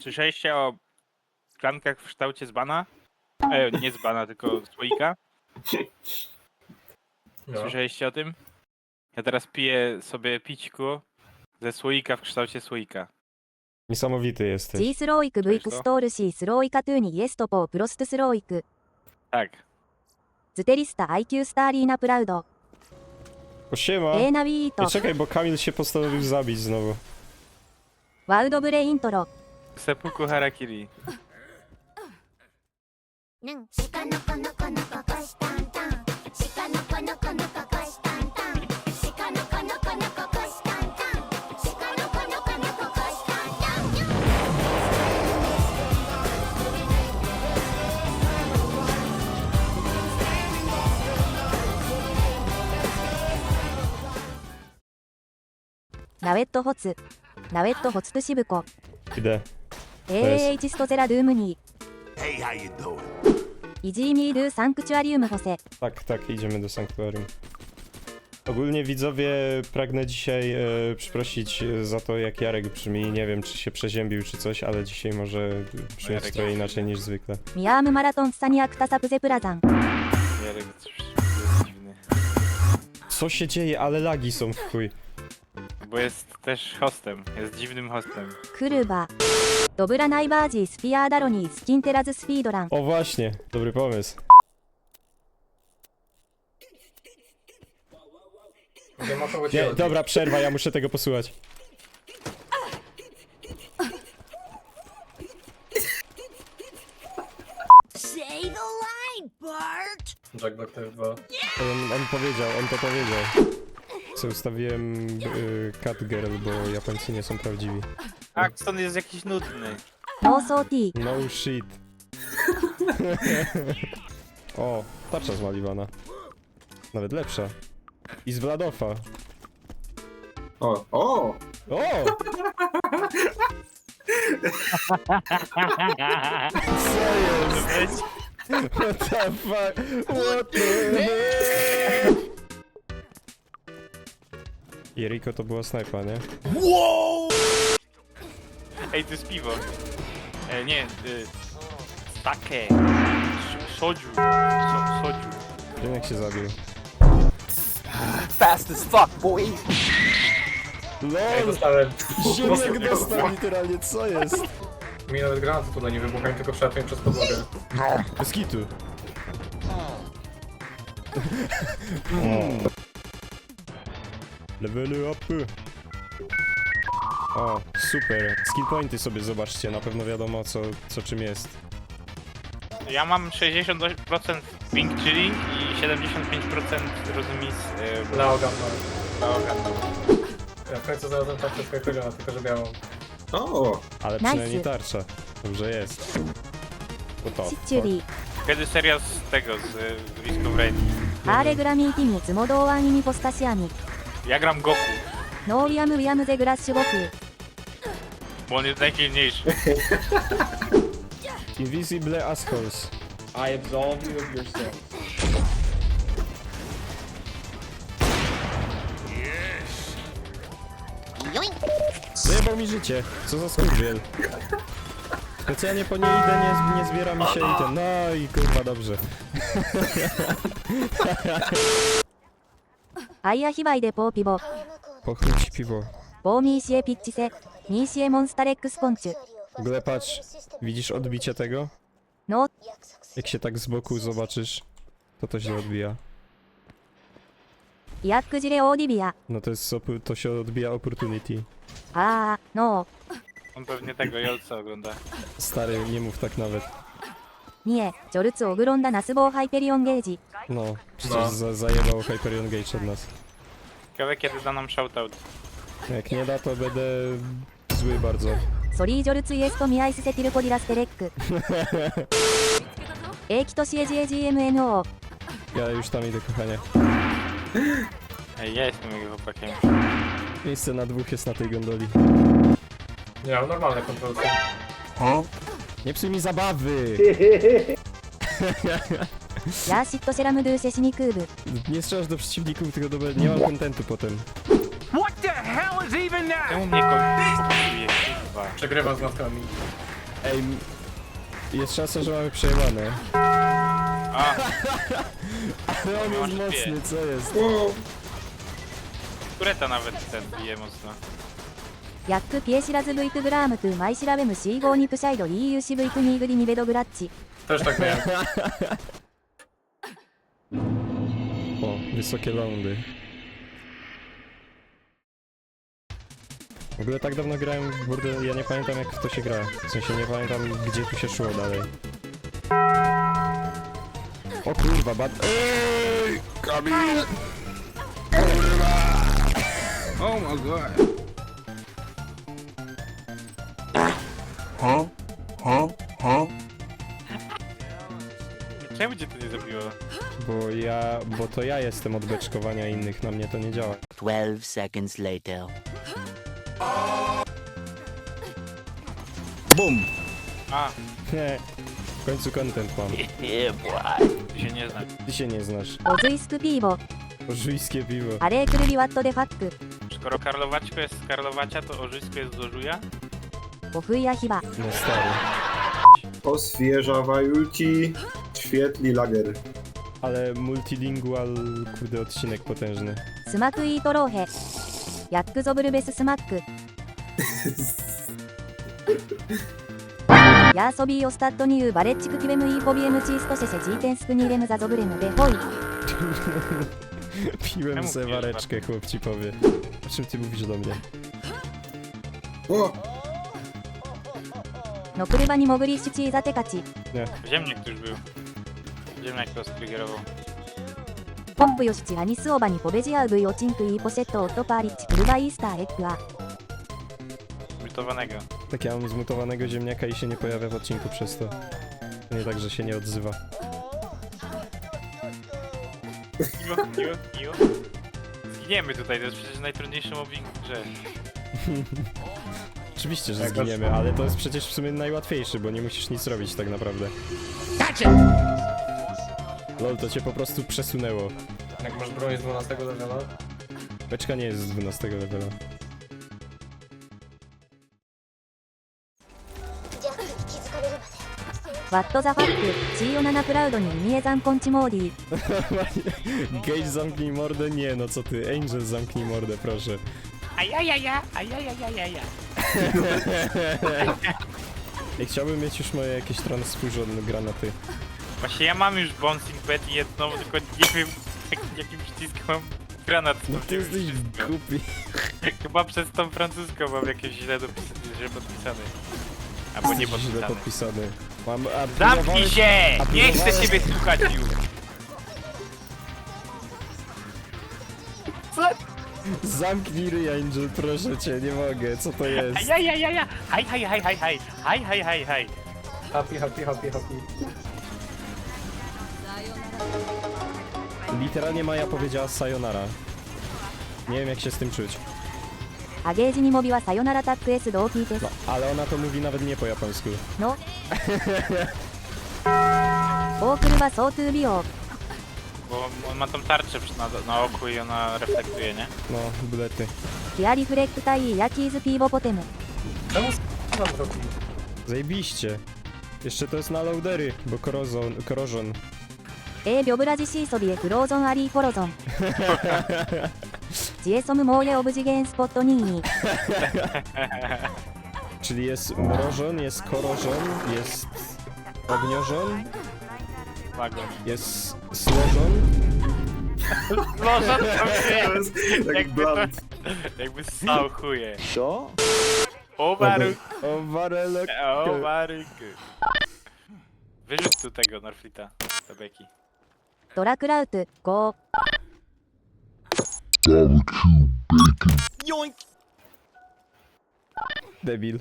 Słyszeliście o szklankach w kształcie dzbana? E, nie dzbana, tylko słoika. No. Słyszeliście o tym? Ja teraz piję sobie pićku ze słoika w kształcie słoika. Niesamowity jesteś. ジースローイク V そうでしょクストールシースローイカトゥーにイエストポープロストスローイク Tak. ズテリスタ IQ スターリーナプラウド O siema! エーナウィート Ej, czekaj, bo Kamil się postanowił zabić znowu. ワウドブレイントロ セプクハラキリ。ねん。鹿のこのこのここしたんたん。鹿んん。んん。んん。ナウェットホツ、ナウェットホツトシブコ。AAH ストゼラドゥームニ Hey, how you doing? ーイジーミードゥサンクチュアリウムホセ Tak, tak, idziemy do sanktuarium. Ogólnie widzowie, pragnę dzisiaj e, przeprosić e, za to, jak Jarek brzmi. Nie wiem, czy się przeziębił, czy coś, ale dzisiaj może brzmieć Jarek trochę jest- inaczej niż zwykle. ミアームマラトンスサニアクタサプゼプラザン Jarek jest dziwny. Co się dzieje? Ale lagi są w chuj. Bo jest też hostem. Jest dziwnym hostem. クルバド Dobra najbardziej z spierdaloni skin teraz speedrun. O właśnie, dobry pomysł. Gdzie ma kogoś Nie, dobra, przerwa, ja muszę tego posłuchać. Say the line, Bart! Jack Black też. On, on powiedział, on to powiedział. Co ustawiłem y, Cat Girl, bo Japońcy nie są prawdziwi. Tak, Axton jest jakiś nudny. T No shit. o, tarcza z Maliwana. Nawet lepsza. I z Bladofa. O, o! O! Co jest? What the fuck? What the Jeriko to była snajpa, nie? Wow! Ej, to jest piwo. E, nie, y, takie. Sz- Sodziu. So, sodziu. Wiem jak się zabił. Fast as fuck, boy. LOL! dostałem. Ziemniak dostał literalnie, co jest? Mi nawet granaty tutaj nie wybuchają, tylko przelatłem przez podłogę. Bez kitu. Levely up. O, super. Skill pointy sobie zobaczcie, na pewno wiadomo co, co czym jest. Ja mam 68% ping chilling i 75% rozumis y, Laogan ma. Laogan. Ja w końcu znalazłem tarczę swojego granat, tylko że białą. O! Ale Nice. przynajmniej tarcza. Dobrze jest. No to. シッチュリー Kiedy seria z tego, z y, Risk of Rain? ハーレグラミーティミツモドーワンイミポスタシアミ Ja gram Goku, ノーリアムウィアムゼグラッシュゴク bo on jest najsilniejszy. Invisible assholes. I absolve you of your sins. Zajebał mi życie. Co za skurwiel. Specjalnie po niej idę, nie, nie zbiera mi się i ten. No i kurwa dobrze. アイアヒバイデポーピボ Pochróć piwo. ボー Bo misie pitchise, misie monstarek sponchu. W ogóle patrz, widzisz odbicie tego? No, Jak się tak z boku zobaczysz, to to się odbija. jak gdzie odbija? No to jest, to się odbija Opportunity. A, no, On pewnie tego Jolca ogląda. Stary, nie mów tak nawet. nie, Jorutsu nas nasbo hyperion gauge. No, przecież No. za, zajebał Hyperion Gage od nas. Ciekawe kiedy da nam shoutout. Jak nie da, to będę zły bardzo. ソリージョルツイエストミアイスセティルコディラステレックエーキトシエジエ GMNO Ja już tam idę, kochanie. Ej, ja jestem jego chłopakiem. Miejsce na dwóch jest na tej gondoli. Nie, mam normalne kontrolce. Nie psuj mi zabawy! ヤーシットシェラムドゥーシェシミクーブ Nie strzelasz do przeciwników, tylko do... nie mam kontentu potem. Czemu mnie kończy? Kurwa. Przegrywam z maskami. Ej, m- jest szansa, że mamy przejebane. A, Ale on jest Masz mocny, co jest? Wow. kureta nawet ten bije mocno. ヤックピエシラズ V クグラームクマイシラベム C5 ニプシャイド EUC V クニーグリニベドグラッチ Też tak miałem. O, wysokie lądy. W ogóle tak dawno grałem, kurde, ja nie pamiętam jak w to się gra. W sensie nie pamiętam gdzie tu się szło dalej. O kurwa, bad... Ej, Kamil! Oh my god. Huh? Huh? Huh? Czemu cię to nie zabiło? Bo ja, bo to ja jestem od beczkowania innych, na mnie to nie działa. 12 seconds later. Boom. A, Nie, w końcu content mam. Yeah, boy. ty się nie zna. Ty się nie znasz. オズイスクピーボ Ożujskie piwo. アレークルビワットデファック Skoro Karlowaćko jest z Karlowacia, to Ożysko jest z Ożuja? オフイヤヒバ No stary. Oswieżawająci świetli lager. Ale multilingual, kurde, odcinek potężny. スマクイートローヘ ヤックゾブルベススマックヤーソビーオスタットニューバレッチクキベムイーフォビエムチーストシェシェジーテンスクニーレムザゾブレムベホイ Piłem se wareczkę, chłop ci powie. O czym ty mówisz do mnie? O! ノクルバニモグリッシュチーザテカチ Ziemniak tu już był. Ziemniak to striggerował. ポンプヨシチアニスオバニポベジアウブヨチンクイポシェットオットパーリッチクルバイスターエッグア Mutowanego. Tak ja mam zmutowanego ziemniaka i się nie pojawia w odcinku przez to. Nie tak, że się nie odzywa. Miło, miło, miło. Zginiemy tutaj, to jest przecież najtrudniejszy mobbing w grze. Oczywiście, że zginiemy, ale to jest przecież w sumie najłatwiejszy, bo nie musisz nic robić tak naprawdę. Gotcha! Lol, to cię po prostu przesunęło. Jak masz broń z 12 levela, Beczka nie jest z 12 levela. ジャックに気づかれるまでワットザファックチーオナナクラウドにミエザンコンチモーディ Gage zamknij mordę? Nie, no co ty, Angel zamknij mordę, proszę. Ajajaja, ajajajajaja. Ja chciałbym mieć już moje jakieś transfusion granaty. Właśnie ja mam już bouncing bed i jedną, tylko nie wiem jak, jakim przyciskiem mam granat. No ty jesteś głupi. Chyba przez tą francuską mam jakieś źle dopisane, źle podpisane. Albo nie źle podpisane. podpisany. Mam, Zamknij się! Nie chcę ciebie słuchać już! Zamknij ryj, Angel, proszę cię, nie mogę, co to jest? Ajajajaja! Haj, haj, haj, haj, haj! Haj, haj, haj, haj! happy, happy, happy, happy. Literalnie Maja powiedziała sayonara. Nie wiem jak się z tym czuć. アゲージにモビはサヨナラタック S 同期です No, ale ona to mówi nawet nie po japońsku. のオークルはソートゥービオ Bo on ma tą tarczę przy- na, na oku i ona reflektuje, nie? No, bulety. キアリフレックタイヤキーズピーボポテム Czemu s- tam robi? Zajebiście. Jeszcze to jest na loadery, bo korozon, korożon. エービョブラジシーソビエフローゾンアリーフォロゾンジエソムモーレオブジゲンスポットニー Czyli jest mrożon, jest korożon, jest ogniożon, Wagon. jest slożon. Może to To jest jak jakby to, blunt. jakby ssał chuje. Co? O Baruch, O warelok. o Baruch. Wyrzuć tu tego Norflita, do beki. ドラクラウト5 Joink! Debil.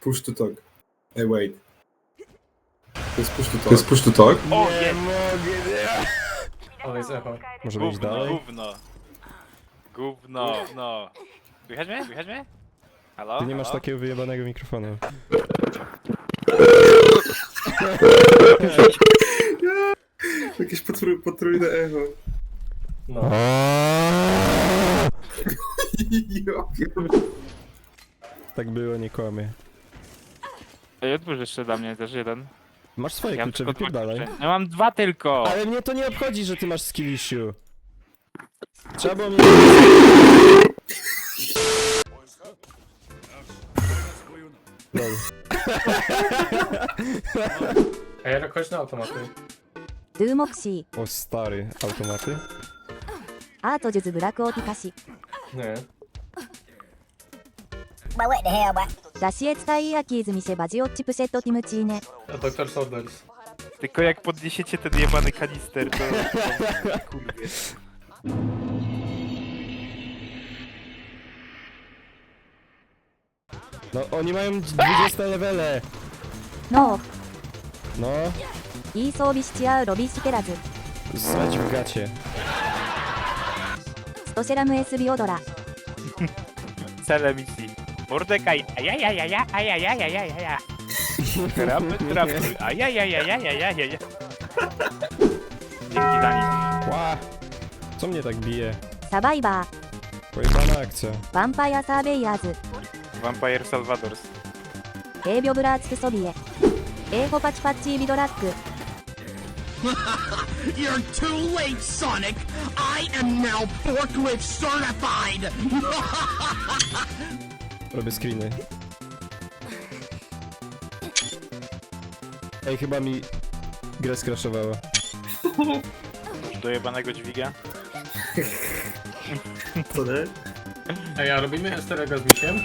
Push to talk. Hey, wait. To jest push to talk. To jest push to talk? O, nie jest! mogę, nie. Ale jest echo. Możemy iść Gówno, dalej? gówno. Gówno, no. Słychać mnie? Słychać mnie? Halo? Ty nie masz Halo? takiego wyjebanego mikrofonu. Jakieś potrój, potrójne echo. No. Ja pierdolę. Tak było, nie kłamie. Ej, otwórz jeszcze dla mnie też jeden. Masz swoje Ja mam klucze, tylko dwa wypierdalaj. klucze. Ja mam dwa tylko! Ale mnie to nie obchodzi, że ty masz skill issue. Trzeba było mnie... Lol. A ja chodź na automaty. ドゥーモクシ O stary, automaty? ーアートジュズブラクオティカシ Nie. ラシエツタイヤキーズミシェバジオッチプシェットティムチーネ A doktor Sorders. Tylko jak podniesiecie ten jebany kanister, to... Kurde. No oni mają 20 levele. ノー No, no. いい装備しち合うロビーシテラズ srać w gacie. ストシェラムエスビオドラ Cele misji. Mordekaj, ajajajaja, ajajajajaja. Gramy, gramy, ajajajajajajaja. Dzięki za nic. Ła, Co mnie tak bije? サバイバー Pojebana akcja. ヴァンパイアサーベイヤーズ Vampire Salvadors. エービョブラーツクソビエエーホパチパッチービドラック You're too late, Sonic! I am now forklift certified! Robię screeny. Ej, chyba mi grę skraszowała. Do jebanego dźwiga. Co nie? Ej, a robimy esterega z misiem?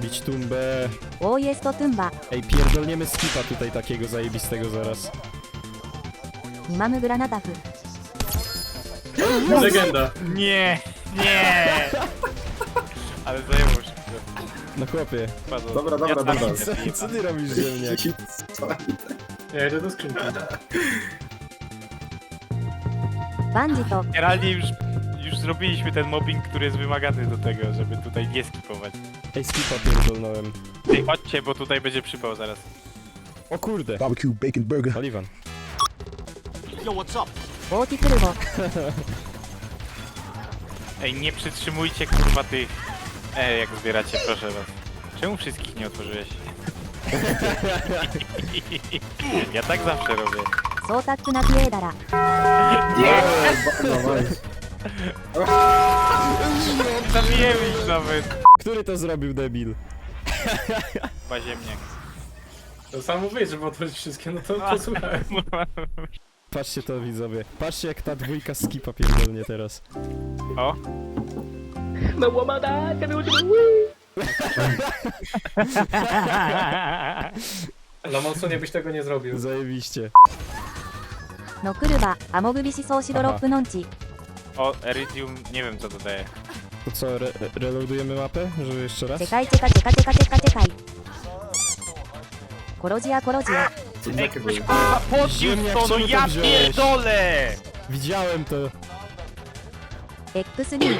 Bić tumbę. O, jest to tymba. Ej, pierdolniemy skipa tutaj takiego zajebistego zaraz. Mamy granatachy. Legenda. Nie, nie! Ale zajęło się. No chłopie, Padło. Dobra, dobra, dobra. Tak co, co ty robisz ziemniak? Ja idę do skrzynki. Bandito. Generalnie już, już zrobiliśmy ten mobbing, który jest wymagany do tego, żeby tutaj nie skipować. Ej, skipa pierdolnąłem. Ej, chodźcie, bo tutaj będzie przypał zaraz. O kurde! Barbecue, bacon, burger. Oliwan. O ty kurwo. Ej, nie przytrzymujcie kurwa tych... Ej, jak zbieracie, proszę was. Czemu wszystkich nie otworzyłeś? ja tak zawsze robię. そうたくなピエーダラ。Zabijemy ich nawet. Który to zrobił debil? Baziemniak. To sam mówiłeś, żeby otworzyć wszystkie, no to posłuchałem. Patrzcie to widzowie. Patrzcie jak ta dwójka skipa pierdolnie teraz. O, Na Monsonie byś tego nie zrobił. Zajebiście. ノクルバアモグビシソーシドロップノンチ o, Eridium, nie wiem co to daje. To co, re reloadujemy mapę? Żeby jeszcze raz? チェカイチェカチェカチェカチェカチェカイコロジアコロジア Co Ej, takie ktoś były? kurwa podniósł Ziemniak, to, no czemu to ja wziąłeś? pierdolę! Widziałem to. X3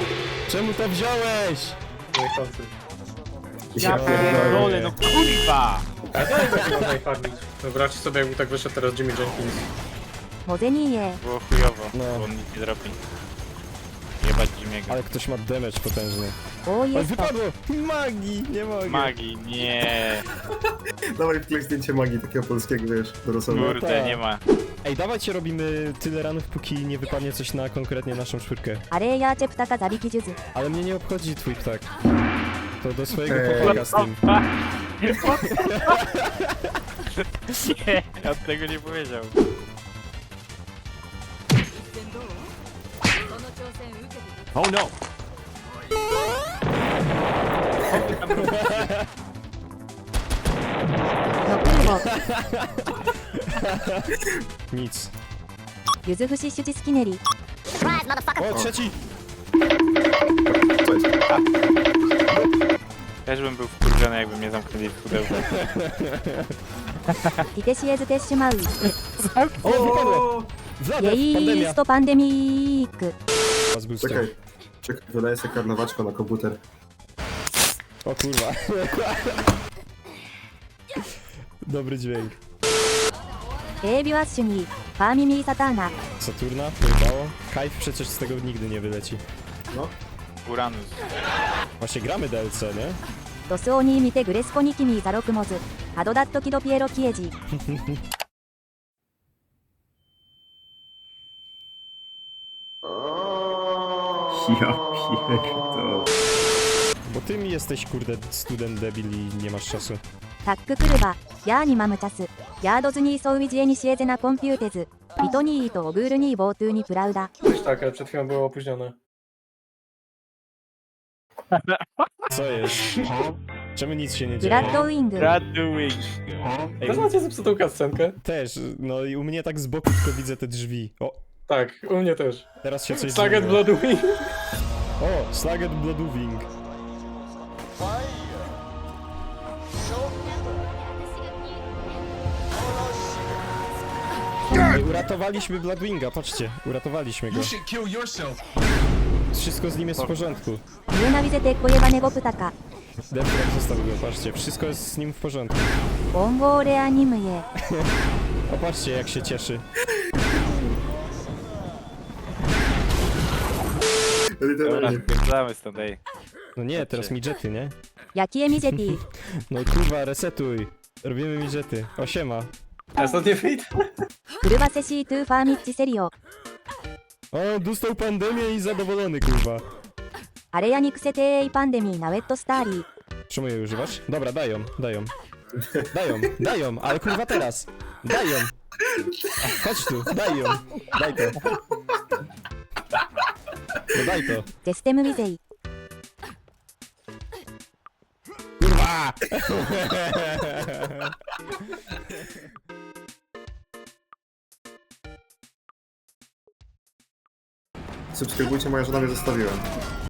Czemu to wziąłeś? Niechcący. Ja Ja pierdolę, no kurwa! A daj takiego najfarmić. Wyobraźcie sobie, jakby tak wyszedł teraz Jimmy Jenkins. Może nie je. Było chujowo, No. bo on nic nie zrobi. Jebać Jimmy'ego. Ale ktoś ma damage potężny. O, jest tak. wypadło! Magii! Nie mogę! Magii, nie, Dawaj wklej zdjęcie magii takiego polskiego, wiesz, dorosłego. kurde, no tak. nie ma. Ej, dawajcie robimy tyle ranów, póki nie wypadnie coś na konkretnie naszą czwórkę. あれやチェプタカザビキジュズ Ale mnie nie obchodzi twój ptak. To do swojego eee. Ej. pomaga z tym. Nie, on tego nie powiedział. Oh no! ノクルボ Nic. ユズフシシュチスキネリ O, trzeci! Też bym był wkurwiony, jakby mnie zamknęli w pudełku. ティテシエズテッシュマウイ O, wypadło! イ Wladę, エイ pandemia! ストパンデミーク Z boostem. Czekaj, czekaj, wydaje sobie karnawaczko na komputer. O kurwa. Dobry dźwięk. A ビュアッシュにファーミミーサターナ Saturna? Pojebało? Kajf przecież z tego nigdy nie wyleci. Uranus. Właśnie gramy DLC, nie? ドスオニー見てグレスコニキミーザロクモズハドダットキドピエロキエジ Ja pierdolę. Bo ty mi jesteś, kurde, student debil i nie masz czasu. タッククルバヤーニマムチャスヤードズニーソウィジエニシエゼナコンピューテズリトニーとオグールニーボートゥーニプラウダ Coś tak, ale przed chwilą było opóźnione. Co jest? Czemu nic się nie ブラッド dzieje? ウィング Graduing. Ej, Też macie zepsutą cutscenkę? też, no i u mnie tak z boku tylko widzę te drzwi. O, tak, u mnie też. Teraz się coś Slugget. Bloodwing. O, Slugget Bloodwing. Uratowaliśmy Bloodwinga, patrzcie, uratowaliśmy go. Wszystko z nim jest w porządku. nienawidzę tego jebanego ptaka. Defrag został go, patrzcie, wszystko jest z nim w porządku. Bongo reanimuje. O, patrzcie jak się cieszy. Dobra, Literalnie. spierdalamy stąd, ej. No nie, teraz midżety, nie? ヤキエミジェティ No kurwa, resetuj. Robimy midżety. O, siema. Ostatni feed? フルバセシートゥーファーミッチセリオ O, dostał pandemię i zadowolony, kurwa. アレヤニクセテーエイパンデミーナウェットスターリー Czemu je używasz? Dobra, dają, dają. Dają, dają, ale kurwa teraz. Dają. Chodź tu, dają. Daj to. to, daj to. Jestem Mizei. Kurwa! Subskrybujcie moje, że tam je zostawiłem.